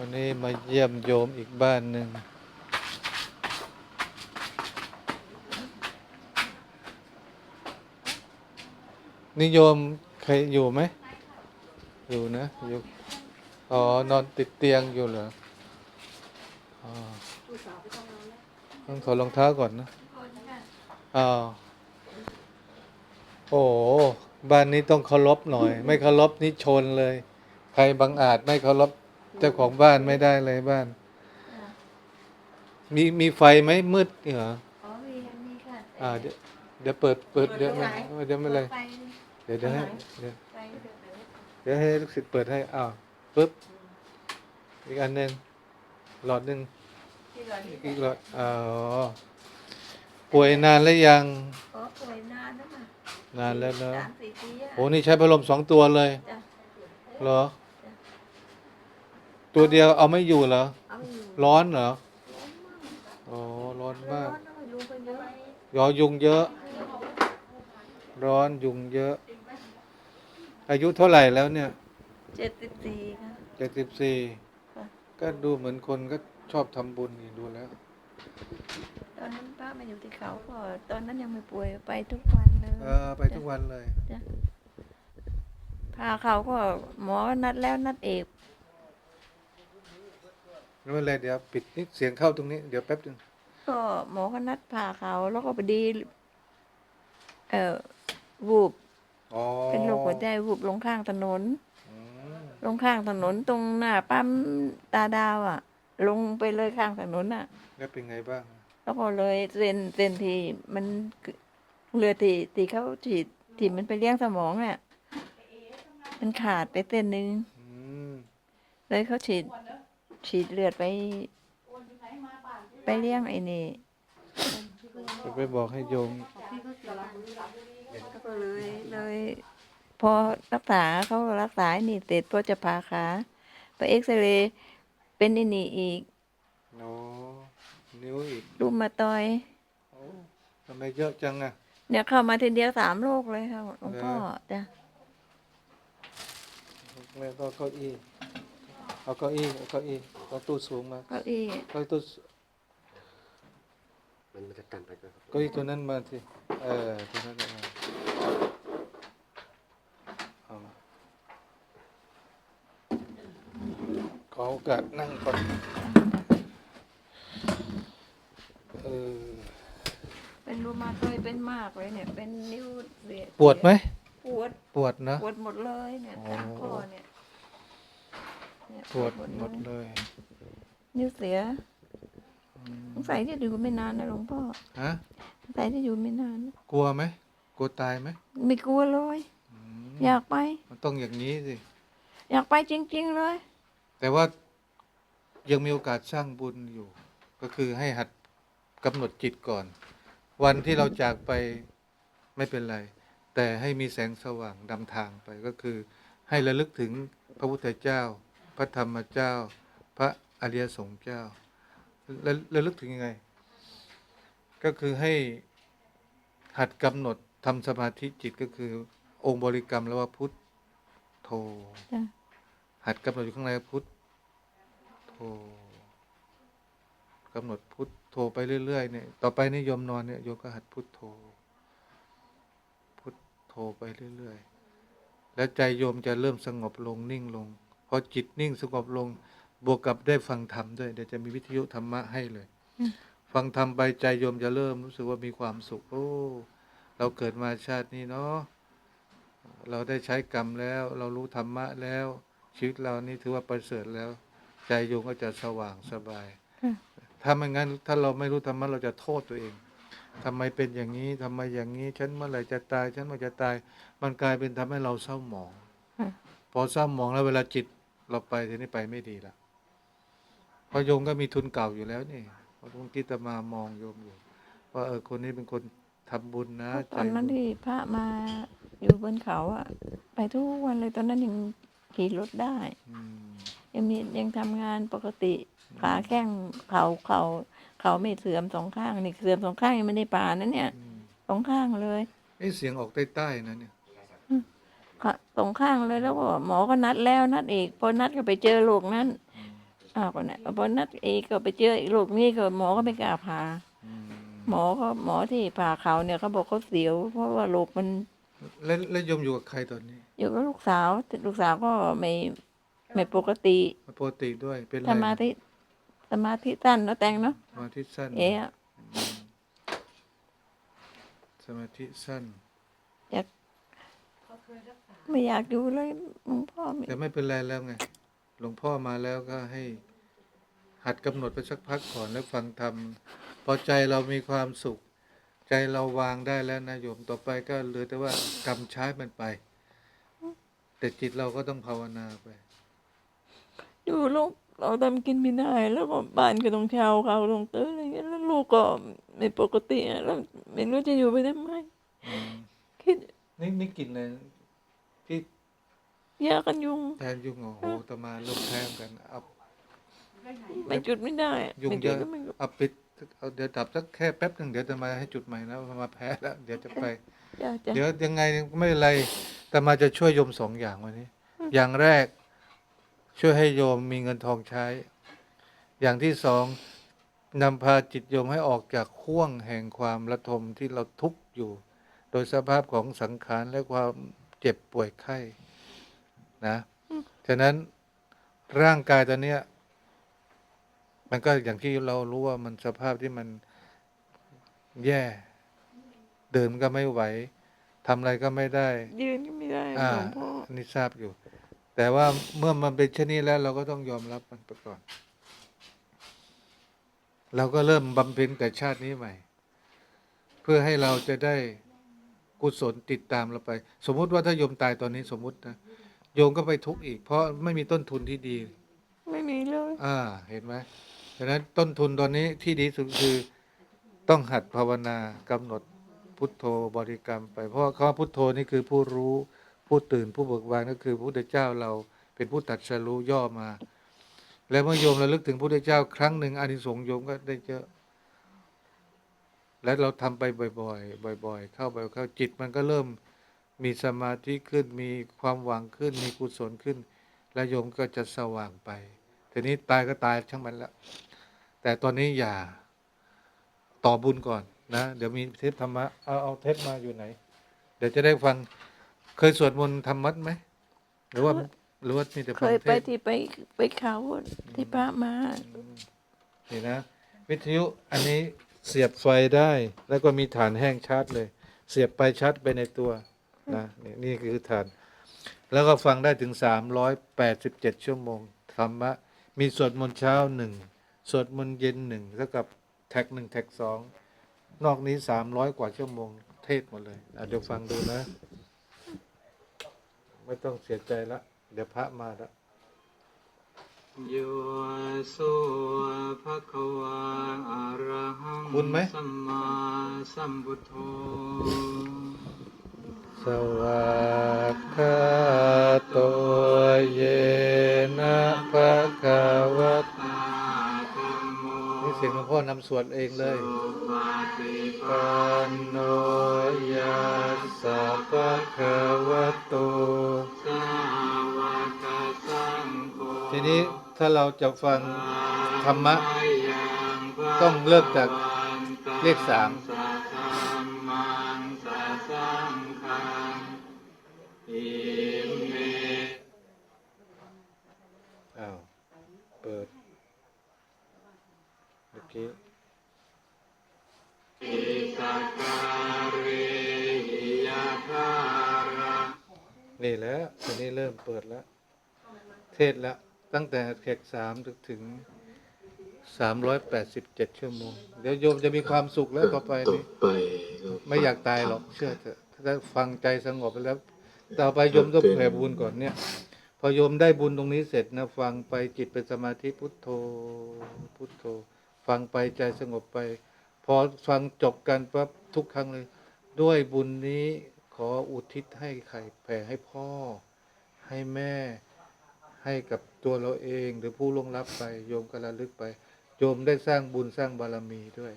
วันนี้มาเยี่ยมโยมอีกบ้านหนึ่งนิยมเคยอยู่ไหม อยู่นะ อยู่ อ๋อ นอนติดเตียงอยู่เหรอ อ๋อ ต้องถอดรองเท้าก่อนนะอ้าวโอ้โหบ้านนี้ต้องเคารพหน่อย ไม่เคารพนี่ชนเลย ใครบังอาจไม่เคารพ เจ้าของบ้านไม่ได้เลยบ้าน มีมีไฟไหมมืดเหรออ๋อมีมีค่ะอ่าเดี๋ยวเดี๋ยวเปิดเปิดเดี๋ยวไม่เดี๋ยวไม่เลยไฟเดี๋ยวเดี๋ยวให้เดี๋ยวไฟเดี๋ยวเดี๋ยวเดี๋ยวให้ลูกศิษย์เปิดให้อ้าวปึ๊บอีกอันหนึ่งหลอดหนึ่งที่เราที่อีกหลอดอ๋อป่วยนานแล้วยังอ๋อป่วยนานแล้วค่ะนานแล้วเนอะสามสี่ปีอะโอ้นี่ใช้พัดลมสองตัวเลยจ้ะเหรอ ตัวเดียวเอาไม่อยู่เหรอ เอาอยู่ร้อนเหรอร้อนมากอ๋อร้อนร้อมากนต้องไปรู้กันเยอะยอยุงเยอะ ร้อนยุงเยอะ อายุเท่าไหร่แล้วเนี่ยเจ็ดสิบสี่ค่ะ เจ็ดสิบสี่ค่ะก็ดูเหมือนคนก็ชอบทำบุญนี่ดูแล้ว ตอนนั้นป้ามาอยู่ที่เขาก็ตอนนั้นยังไม่ป่วยไปทุกวันเลยเออ ไปทุกวันเลยจ้ะพาเขาก็หมอนัดแล้วนัดเอก ไม่เป็นไรเดี๋ยวปิดนี่เสียงเข้าตรงนี้เดี๋ยวแป๊บนึงก็หมอก็นัดพาเขาแล้วก็พอดี เอ่อวูบอ๋อเป็นโรคหัวใจวูบลงข้างถนน อืมลงข้างถนนตรงหน้าปั๊มตาดาวอะ ลงไปเลยข้างถนนอะ แล้วเป็นไงบ้างแล้วก็เลยเส้นเส้นที่มันเรือที่ที่เขาฉีดที่มันไปเลี้ยงสมองอะมันขาดไปเส้นหนึ่งอืมเลยเขาฉีด ฉีดเลือดไป ไปเลี้ยงไอ้นี่จะไปบอกให้โยมก็เลยเลย พอรักษาเขารักษาไอ้นี่เสร็จพอจะผ่าขาไปเอ็กซเรย์เป็นไอ้นี่อีกโอ้นิ้วอีกรูปมาตอยโอ้ทำไมเยอะจังอะ เนี่ยเข้ามาทีเดียวสามโรคเลยค่ะหลวงพ่อจ้ะแล้วก็เก้าอี้ เอาเก้าอี้เอาเก้าอี้เอาตู้สูงมาเก้าอี้เก้าอี้ตู้มันมันจะกันไปก็ครับเก้าอี้ตัวนั้นมาทีเออตัวนั้นเอามาเอามาขอโอกาสนั่งก่อนเออเป็นรูมาตอยเป็นมากเลยเนี่ย เป็นนิ้วเสียปวดไหมปวดปวดนะปวดหมดเลยเนี่ยอ๋อตามข้อเนี่ย เนี่ยปวดหมดเลย นิ้วเสียอืมสงสัยจะอยู่ไม่นานนะหลวงพ่อฮะสงสัยจะอยู่ไม่นาน กลัวไหมกลัวตายไหมไม่กลัวเลยอืมอยากไป มันต้องอย่างนี้สิ อยากไปจริง ๆ เลย แต่ว่ายังมีโอกาสสร้างบุญอยู่ ก็คือให้หัดกำหนดจิตก่อน วันที่เราจากไปไม่เป็นไร แต่ให้มีแสงสว่างนำทางไปก็คือ ให้ระลึกถึงพระพุทธเจ้า พระธรรมเจ้า พระอริยสงฆ์เจ้าระระลึกถึงยังไง ก็คือให้หัดกำหนดทำสมาธิจิตก็คือ องค์บริกรรมแล้วว่าพุทโธจ้ะหัดกำหนดอยู่ข้างในพุทโธกำหนดพุทโธไปเรื่อยๆเนี่ยต่อไปนี่โยมนอนเนี่ยโยมก็หัดพุทโธพุทโธไปเรื่อยๆ แล้วใจโยมจะเริ่มสงบลงนิ่งลง พอจิตนิ่งสงบลงบวกกับได้ฟังธรรมด้วยเดี๋ยวจะมีวิทยุธรรมะให้เลย ฟังธรรมไปใจโยมจะเริ่มรู้สึกว่ามีความสุข โอ้ เราเกิดมาชาตินี้เนาะเราได้ใช้กรรมแล้ว เรารู้ธรรมะแล้ว ชีวิตเรานี่ถือว่าประเสริฐแล้ว ใจโยมก็จะสว่างสบายค่ะถ้าไม่งั้นถ้าเราไม่รู้ธรรมะเราจะโทษตัวเองทำไมเป็นอย่างนี้ทำไมอย่างนี้ ฉันเมื่อไหร่จะตาย ฉันเมื่อไหร่จะตาย มันกลายเป็นทำให้เราเศร้าหมองค่ะพอเศร้าหมองแล้วเวลาจิต เราไปทีนี้ไปไม่ดีละเพราะโยมก็มีทุนเก่าอยู่แล้วนี่เพราะคุณกิตมามองโยมอยู่ว่าเออคนนี้เป็นคนทำบุญนะตอนนั้นใจบุญที่พระมาอยู่บนเขาอะไปทุกวันเลยตอนนั้นยังขี่รถได้อืมยังมียังทำงานปกติขาแข้งเขาเขาเขาไม่เสื่อมสองข้างนี่เสื่อมสองข้างยังไม่ได้ป่านะเนี่ยอืมสองข้างเลยเอ้เสียงออกใต้ๆนะเนี่ย ค่ะสองข้างเลยแล้วก็หมอก็นัดแล้วนัดอีกพอนัดก็ไปเจอโรคนั้นอืมไออ้าวก็นะพอนัดเอกก็ไปเจออีกโรคนี้ก็หมอก็ไม่กล้าผ่าอืมหมอก็หมอที่ผ่าเขาเนี่ยเขาบอกเขาเสียว เพราะว่าโรคมันแล้วแล้วโยมอยู่กับใครตอนนี้ อยู่กับลูกสาวแต่ลูกสาวก็ไม่ไม่ปกติปกติด้วยเป็นไรสมาธิสมาธิสั้นเนอะแตงเนาะสมาธิสั้นเอ๊ะสมาธิสั้น ไม่อยากดูเลยหลวงพ่อไม่แต่ไม่เป็นไรแล้วไง หลวงพ่อมาแล้วก็ให้ หัดกำหนดไปสักพักก่อนแล้วฟังธรรมพอใจเรามีความสุข ใจเราวางได้แล้วนะโยมต่อไปก็เหลือแต่ว่ากำใช้มันไป แต่จิตเราก็ต้องภาวนาไป ดูลูกเราทำกินไม่ได้ แล้วก็บ้านก็ต้องเช่าเขาต้องเตื้ออะไรเงี้ยแล้วลูกก็ไม่ปกติอะแล้วไม่รู้จะอยู่ไปทำไมอืมคิด นี่นี่กินเลย พี่ยากันยุงแทนยุงเหรอโอ้โหตมาลูกแทนกันเอาไม่จุดไม่ได้ยุงไม่เยจุดอะก็ไม่เอาปิดเอาเดี๋ยวดับสักแค่แป๊บหนึ่งเดี๋ยวจะมาให้จุดใหม่แล้วมาแพ้แล้ว เดี๋ยวจะไปอยากจะเดี๋ยวยังไงไม่เป็นไรแต่มาจะช่วยโยมสองอย่างวันนี้ อย่างแรก ช่วยให้โยมมีเงินทองใช้ อย่างที่สองนำพาจิตโยมให้ออกจากข่วงแห่งความระทมที่เราทุกข์อยู่ โดยสภาพของสังขารและความ เจ็บป่วยไข้นะฉะนั้นร่างกายตอนเนี้ย มันก็อย่างที่เรารู้ว่ามันสภาพที่มันแย่ เดินก็ไม่ไหวทำอะไรก็ไม่ได้ ยืนก็ไม่ได้อ่าหลวงพ่ออันนี่ทราบอยู่ แต่ว่าเมื่อมันเป็นเช่นนี้แล้ว เราก็ต้องยอมรับมันไปก่อน เราก็เริ่มบำเพ็ญแต่ชาตินี้ใหม่ เพื่อให้เราจะได้ กุศลติดตามเราไป สมมุติว่าถ้าโยมตายตอนนี้สมมุตินะโยมก็ไปทุกข์อีก เพราะไม่มีต้นทุนที่ดี ไม่มีเลยอ่าเห็นไหมดังนั้นต้นทุนตอนนี้ที่ดีสุดคือต้องหัดภาวนากำหนดพุทโธบริกรรม ไปเพราะว่าคำว่าพุทโธนี่คือผู้รู้ผู้ตื่นผู้เบิกบานก็คือพระพุทธเจ้าเราเป็นผู้ตัดสรู้ย่อมา แล้วเมื่อโยมระลึกถึงพระพุทธเจ้าครั้งหนึ่งอานิสงส์โยมก็ได้เยอะ และเราทำไปบ่อยๆบ่อย ๆ เข้าไปเข้าจิตมันก็เริ่มมีสมาธิขึ้นมีความหวังขึ้น มีกุศลขึ้น และโยมก็จะสว่างไปทีนี้ตายก็ตายช่างมันแล้วแต่ตอนนี้อย่าต่อบุญก่อนนะเดี๋ยวมีเทปธรรมะเอาเอาเทปมาอยู่ไหน เดี๋ยวจะได้ฟังเคยสวดมนต์ธรรมัดไหมหรือว่าหรือว่ามีแต่เคฟังยเทไปศที่ไปไปเขาที่พระมานี่นะ วิทยุอันนี้ เสียบไฟได้ แล้วก็มีฐานแห้งชาร์จเลย เสียบไปชาร์จไปในตัวนะนี่นี่คือฐาน แล้วก็ฟังได้ถึงสามร้อยแปดสิบเจ็ดชั่วโมงธรรมะ มีสวดมนต์เช้าหนึ่งสวดมนต์เย็นหนึ่งเท่ากับแท็กหนึ่งแท็กสองนอกนี้สามร้อยกว่าชั่วโมงเทศหมดเลยเดี๋ยวฟังดูนะ ไม่ต้องเสียใจละ เดี๋ยวพระมาละ โยโสภะคะวาอะระหังคุณไหม สัมมาสัมพุทโธสวากขาโตเยนะภะคะวะตาธัมโมนี่เสียงหลวงพ่อนำสวดเองเลย สุปฏิปัปันนโนโนยัสสะภะคะวะโต สาวกสังโฆ ทีนี้ ถ้าเราจะฟังธรรมะ ต้องเริ่มจากเลขสามอ้าว เปิดเมื่อเคนี่แล้วทีนี้เริ่มเปิดแล้ว เทศแล้ว ตั้งแต่แขกสามถึงสามร้อยแปดสิบเจ็ดชั่วโมง เดี๋ยวโยมจะมีความสุขแล้วต่อไปนี้ไปไม่อยากตายหรอกเชื่อเถอะถ้าฟังใจสงบไปแล้ว ต่อไปโยมต้องแผ่บุญก่อนเนี่ย พอโยมได้บุญตรงนี้เสร็จนะ ฟังไปจิตเป็นสมาธิพุทโธพุทโธ ฟังไปใจสงบไป พอฟังจบกันปั๊บทุกครั้งเลย ด้วยบุญนี้ขออุทิศให้ใครแผ่ให้พ่อให้แม่ ให้กับตัวเราเองหรือผู้ล่วงลับไป โยมก็ระลึกไป โยมได้สร้างบุญสร้างบารมีด้วย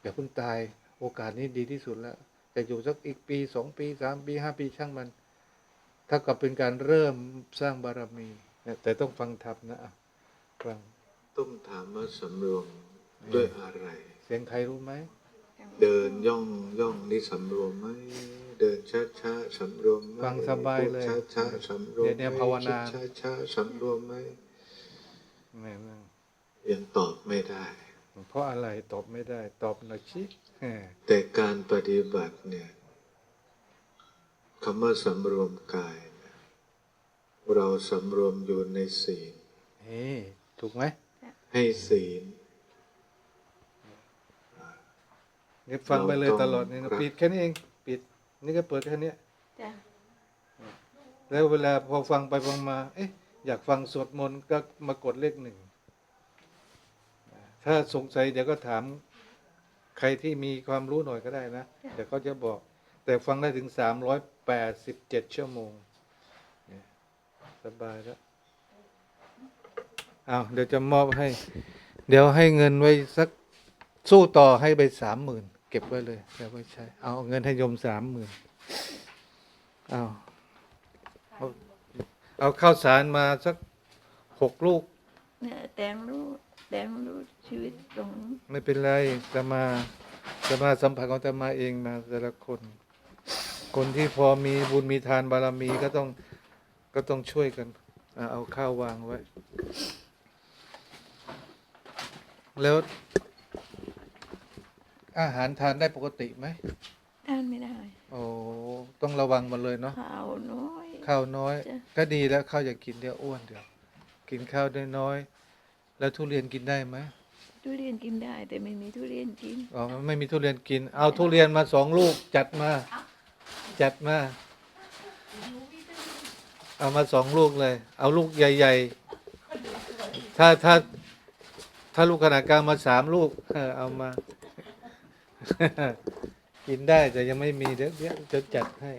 อย่าเพิ่งตายโอกาสนี้ดีที่สุดแล้วจะอยู่สักอีกปีสองปีสามปีห้าปีช่างมันถ้ากับเป็นการเริ่มสร้างบารมีนะแต่ต้องฟังธรรมนะอะฟังต้องถามว่าสำรวมด้วยอะไร เสียงใครรู้ไหม เดินย่องย่องนี่สำรวมไหม เดินช้าช้าๆสำรวมไหมฟังสบายเลยช้าช้าๆสำรวมเดี๋ยวเนี่ยภาวนาช้าช้าๆสำรวมไหมไม่ไม่ยังตอบไม่ได้ เพราะอะไรตอบไม่ได้ ตอบหน่อยชิแหมแต่การปฏิบัติเนี่ยคำว่าสำรวมกายเนี่ยเราสำรวมอยู่ในศีลเฮ้ถูกไหมให้ศีลนี่ฟังไปเลยเราต้องตลอดนี่นะครับปิดแค่นี้เองปิด นี่ก็เปิดแค่เนี้ยจ้ะแล้วเวลาพอฟังไปฟังมา เอ๊ะ อยากฟังสวดมนต์ก็มากดเลขหนึ่ง ถ้าสงสัยเดี๋ยวก็ถามใครที่มีความรู้หน่อยก็ได้นะ เดี๋ยวเขาจะบอก แต่ฟังได้ถึงสามร้อยแปดสิบเจ็ดชั่วโมงเนี่ยสบายแล้วเอาวเดี๋ยวจะมอบให้ เดี๋ยวให้เงินไว้สักสู้ต่อให้ไปสามหมื่น เก็บไว้เลยเดี๋ยวไว้ใช้ เอาเงินให้โยมสามหมื่นเอาเอาเอาข้าวสารมาสักหกลูก เนี่ยแตงรู้แตงรู้ชีวิตตรงไม่เป็นไรจะมาจะมาสัมผัสของจะมาเองมาแต่ละคน คนที่พอมีบุญมีทานบารมีก็ต้องก็ต้องช่วยกันอะเอาข้าววางไว้ แล้ว อาหารทานได้ปกติไหมทานไม่ได้โอ้ต้องระวังมันเลยเนาะข้าวน้อย ข้าวน้อย จ้ะ ก็ดีแล้วข้าวอย่ากินเดี๋ยวอ้วนเดี๋ยวกินข้าวได้น้อย แล้วทุเรียนกินได้ไหมทุเรียนกินได้ แต่ไม่มีทุเรียนกินอ๋อไม่มีทุเรียนกิน เอาทุเรียนมาสองลูกจัดมา จัดมา เอามาสองลูกเลย เอาลูกใหญ่ ๆ ถ้าถ้าถ้าลูกขนาดกลางมาสามลูกเออเอามา กินได้แต่ยังไม่มีเดี๋ยวเดี๋ยวจะจัดให้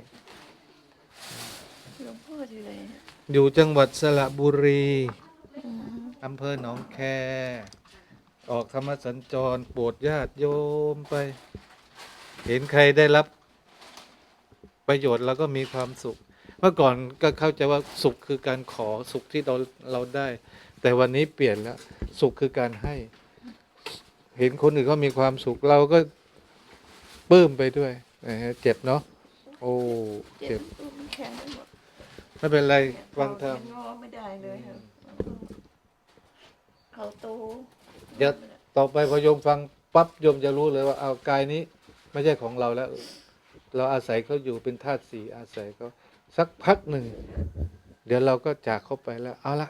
หลวงพ่อที่ไรเนี่ยอยู่จังหวัดสระบุรีอืมอำเภอหนองแค ออกธรรมสัญจรโปรดญาติโยมไป เห็นใครได้รับ ประโยชน์เราก็มีความสุข เมื่อก่อนก็เข้าใจว่าสุขคือการขอสุขที่เราเราได้ แต่วันนี้เปลี่ยนแล้ว สุขคือการให้ เห็นคนอื่นเขามีความสุข เราก็ ปลื้มไปด้วยนะฮะเจ็บเนาะโอ้เจ็เจ็บบตัวมันแข็งไปหมดไม่เป็นไรฟังธรรมงอไม่ได้เลยครับเขาโตเดี๋ยว ต่อไปพอโยมฟังปั๊บโยมจะรู้เลยว่าเอากายนี้ ไม่ใช่ของเราแล้ว เราอาศัยเขาอยู่เป็นธาตุสี่อาศัยเขาสักพักหนึ่ง เดี๋ยวเราก็จากเขาไปแล้ว เอาละ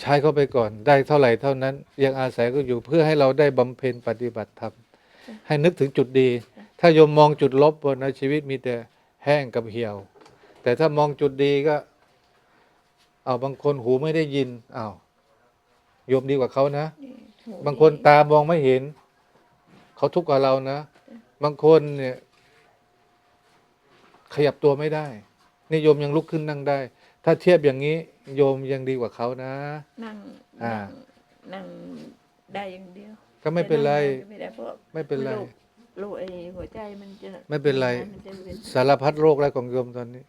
ใช้เขาไปก่อน ได้เท่าไหร่เท่านั้น ยังอาศัยก็อยู่เพื่อให้เราได้บำเพ็ญปฏิบัติธรรม ให้นึกถึงจุดดี ถ้าโยมมองจุดลบบนในชีวิตมีแต่แห้งกับเหี่ยว แต่ถ้ามองจุดดีก็ เอาบางคนหูไม่ได้ยินอ้าวโยมดีกว่าเขานะนี่โหบางคนตามองไม่เห็น เขาทุกข์กับเรานะ บางคนเนี่ย ขยับตัวไม่ได้นี่โยมยังลุกขึ้นนั่งได้ ถ้าเทียบอย่างนี้ โยมยังดีกว่าเขานะ นั่งอ่านั่งนั่งได้อย่างเดียว ก็ไม่เป็นไรแต่งไม่ได้เพราะไม่เป็นไรโคโรคไอ้หัวใจมันจะไม่เป็นไร มันจะเป็นสารพัดโรคแล้วของโยมตอนนี้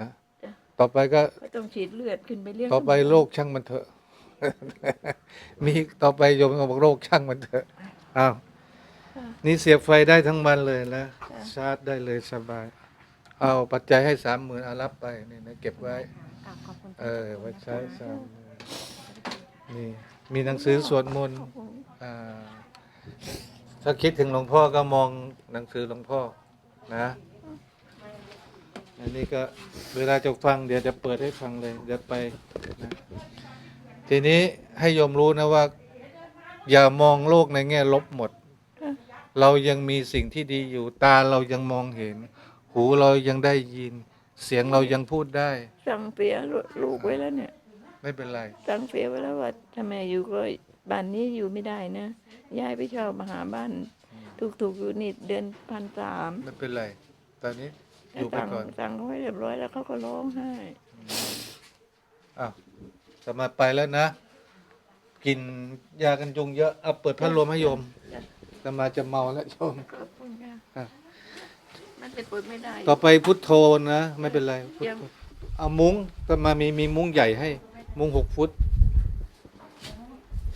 นะจ้ะต่อไปก็ก็ต้องฉีดเลือดขึ้นไปเลี้ยงต่อไปโรคช่างมันเถอะ มีต่อไปโยมก็บอกโรคช่างมันเถอะอ้าวนี่เสียบไฟได้ทั้งวันเลยนะชาร์จได้เลยสบาย เอาปัจจัยให้สามหมื่นเอารับไปนี่นะเก็บไว้อะขอบคุณเออไว้ใช้สามหมื่นนี่ มีหนังสือสวดมนต์ขอบคุณอ่าถ้าคิดถึงหลวงพ่อก็มองหนังสือหลวงพ่อนะอันนี้ก็เวลาจะฟังเดี๋ยวจะเปิดให้ฟังเลยเดี๋ยวไปนะทีนี้ให้โยมรู้นะว่า อย่ามองโลกในแง่ลบหมด เรายังมีสิ่งที่ดีอยู่ตาเรายังมองเห็น หูเรายังได้ยิน เสียงเรายังพูดได้ สั่งเสียลูกไว้แล้วเนี่ย ไม่เป็นไรสั่งเสียไว้แล้วว่าถ้าแม่อยู่ก็บ้านนี้อยู่ไม่ได้นะย้ายไปเช่ามาหาบ้าน ถูกๆอยู่นี่เดือนพันสามไม่เป็นไร ตอนนี้อยู่ไปสั่งก่อนสั่งเขาไว้เรียบร้อยแล้วเขาก็ร้องไห้อ้าวสมาไปแล้วนะกินยากันยุงเยอะเอาเปิดพัดลมให้โยมสมาจะเมาแล้วโยมขอบคุณค่ะอะมันจะเปิดไม่ได้ ต่อไปพุทโธนะ ไม่เป็นไรพุทยังโธเอามุ้งสมามีมีมุ้งใหญ่ให้ มุงหกฟุต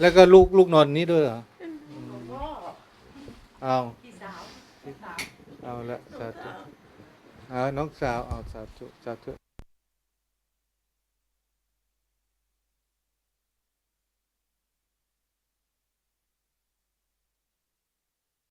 แล้วก็ลูกลูกนอนนี้ด้วยเหรอเอาเอาละสาธุเอาน้องสาวเอาสาธุสาธุ